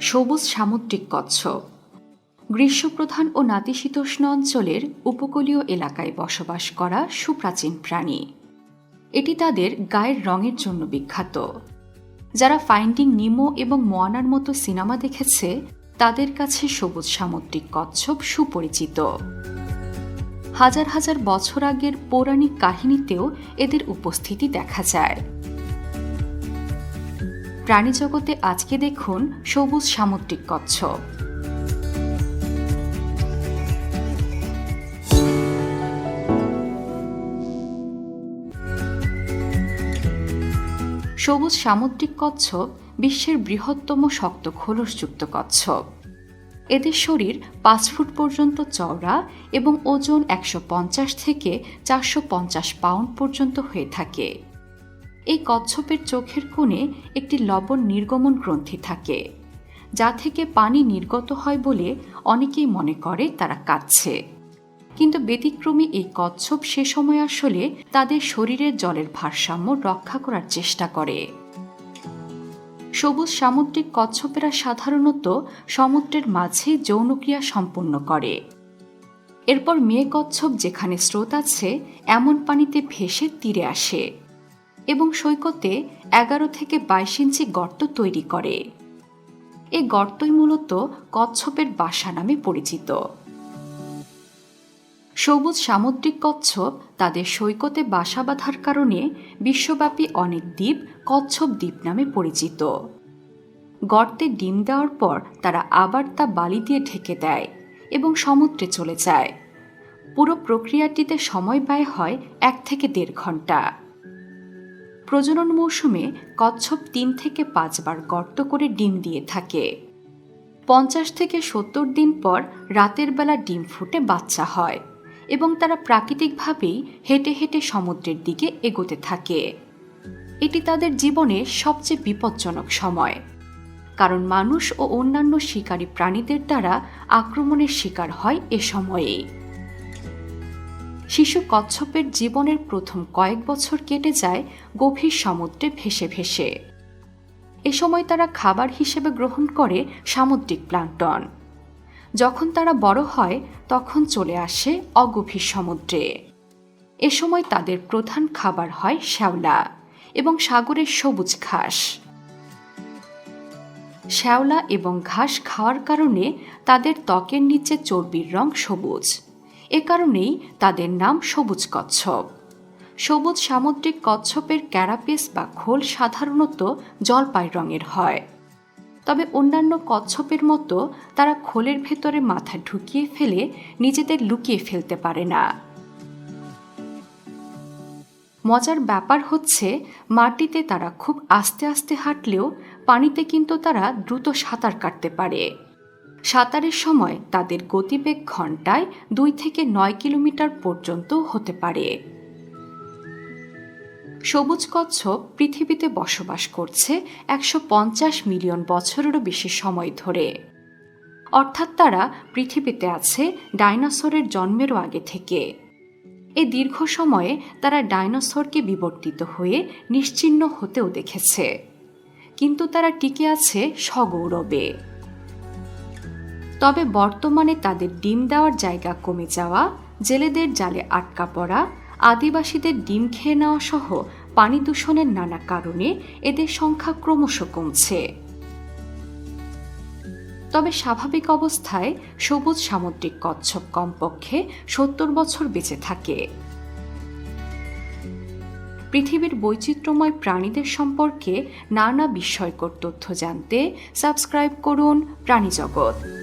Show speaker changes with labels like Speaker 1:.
Speaker 1: সবুজ সামুদ্রিক কচ্ছপ গ্রীষ্মপ্রধান ও নাতিশীতোষ্ণ অঞ্চলের উপকূলীয় এলাকায় বসবাস করা সুপ্রাচীন প্রাণী। এটি তাদের গায়ের রঙের জন্য বিখ্যাত। যারা ফাইন্ডিং নিমো এবং মোয়ানার মতো সিনেমা দেখেছে, তাদের কাছে সবুজ সামুদ্রিক কচ্ছপ সুপরিচিত। হাজার হাজার বছর আগের পৌরাণিক কাহিনীতেও এদের উপস্থিতি দেখা যায়। প্রাণীজগতে আজকে দেখুন সবুজ সামুদ্রিক কচ্ছপ সবুজ সামুদ্রিক কচ্ছপ বিশ্বের বৃহত্তম শক্ত খোলসযুক্ত কচ্ছপ এদের শরীর পাঁচ ফুট পর্যন্ত চওড়া এবং ওজন একশো পঞ্চাশ থেকে চারশো পঞ্চাশ পাউন্ড পর্যন্ত হয়ে থাকে। এই কচ্ছপের চোখের কোণে একটি লবণ নির্গমন গ্রন্থি থাকে, যা থেকে পানি নির্গত হয় বলে অনেকেই মনে করে তারা কাঁদছে। কিন্তু ব্যতিক্রমী এই কচ্ছপ সে সময় আসলে তাদের শরীরের জলের ভারসাম্য রক্ষা করার চেষ্টা করে। সবুজ সামুদ্রিক কচ্ছপেরা সাধারণত সমুদ্রের মাঝে যৌনক্রিয়া সম্পন্ন করে। এরপর মেয়ে কচ্ছপ যেখানে স্রোত আছে, এমন পানিতে ভেসে তীরে আসে এবং সৈকতে এগারো থেকে বাইশ ইঞ্চি গর্ত তৈরি করে। এই গর্তই মূলত কচ্ছপের বাসা নামে পরিচিত। সবুজ সামুদ্রিক কচ্ছপ তাদের সৈকতে বাসা বাঁধার কারণে বিশ্বব্যাপী অনেক দ্বীপ কচ্ছপ দ্বীপ নামে পরিচিত। গর্তে ডিম দেওয়ার পর তারা আবার তা বালি দিয়ে ঢেকে দেয় এবং সমুদ্রে চলে যায়। পুরো প্রক্রিয়াটিতে সময় ব্যয় হয় এক থেকে দেড় ঘণ্টা। প্রজনন মৌসুমে কচ্ছপ তিন থেকে পাঁচবার গর্ত করে ডিম দিয়ে থাকে। পঞ্চাশ থেকে সত্তর দিন পর রাতের বেলা ডিম ফুটে বাচ্চা হয়। এবং তারা প্রাকৃতিকভাবেই হেঁটে হেঁটে সমুদ্রের দিকে এগোতে থাকে। এটি তাদের জীবনের সবচেয়ে বিপজ্জনক সময়। কারণ মানুষ ও অন্যান্য শিকারী প্রাণীদের দ্বারা আক্রমণের শিকার হয় এ সময়ে শিশু কচ্ছপের জীবনের প্রথম কয়েক বছর কেটে যায় গভীর সমুদ্রে ভেসে ভেসে। এ সময় তারা খাবার হিসেবে গ্রহণ করে সামুদ্রিক প্লাঙ্কটন। যখন তারা বড় হয়, তখন চলে আসে অগভীর সমুদ্রে। এ সময় তাদের প্রধান খাবার হয় শ্যাওলা এবং সাগরের সবুজ ঘাস। শ্যাওলা এবং ঘাস খাওয়ার কারণে তাদের ত্বকের নিচে চর্বির রং সবুজ। এ কারণেই তাদের নাম সবুজ কচ্ছপ। সবুজ সামুদ্রিক কচ্ছপের ক্যারাপেস বা খোল সাধারণত জলপাই রঙের হয়। তবে অন্যান্য কচ্ছপের মতো তারা খোলের ভেতরে মাথা ঢুকিয়ে ফেলে নিজেদের লুকিয়ে ফেলতে পারে না। মজার ব্যাপার হচ্ছে, মাটিতে তারা খুব আস্তে আস্তে হাঁটলেও পানিতে কিন্তু তারা দ্রুত সাঁতার কাটতে পারে। সাঁতারের সময় তাদের গতিবেগ ঘন্টায় দুই থেকে নয় কিলোমিটার পর্যন্ত হতে পারে। সবুজ কচ্ছপ পৃথিবীতে বসবাস করছে একশো পঞ্চাশ মিলিয়ন বছরেরও বেশি সময় ধরে। অর্থাৎ তারা পৃথিবীতে আছে ডাইনোসরের জন্মেরও আগে থেকে। এই দীর্ঘ সময়ে তারা ডাইনোসরকে বিবর্তিত হয়ে নিশ্চিহ্ন হতেও দেখেছে। কিন্তু তারা টিকে আছে সগৌরবে। তবে বর্তমানে তাদের ডিম দেওয়ার জায়গা কমে যাওয়া, জেলেদের জালে আটকা পড়া আদিবাসীদের ডিম খেয়ে নেওয়া সহ পানি দূষণের নানা কারণে এদের সংখ্যা ক্রমশ কমছে। তবে স্বাভাবিক অবস্থায় সবুজ সামুদ্রিক কচ্ছপ কমপক্ষে সত্তর বছর বেঁচে থাকে। পৃথিবীর বৈচিত্র্যময় প্রাণীদের সম্পর্কে নানা বিস্ময়কর তথ্য জানতে সাবস্ক্রাইব করুন প্রাণীজগৎ।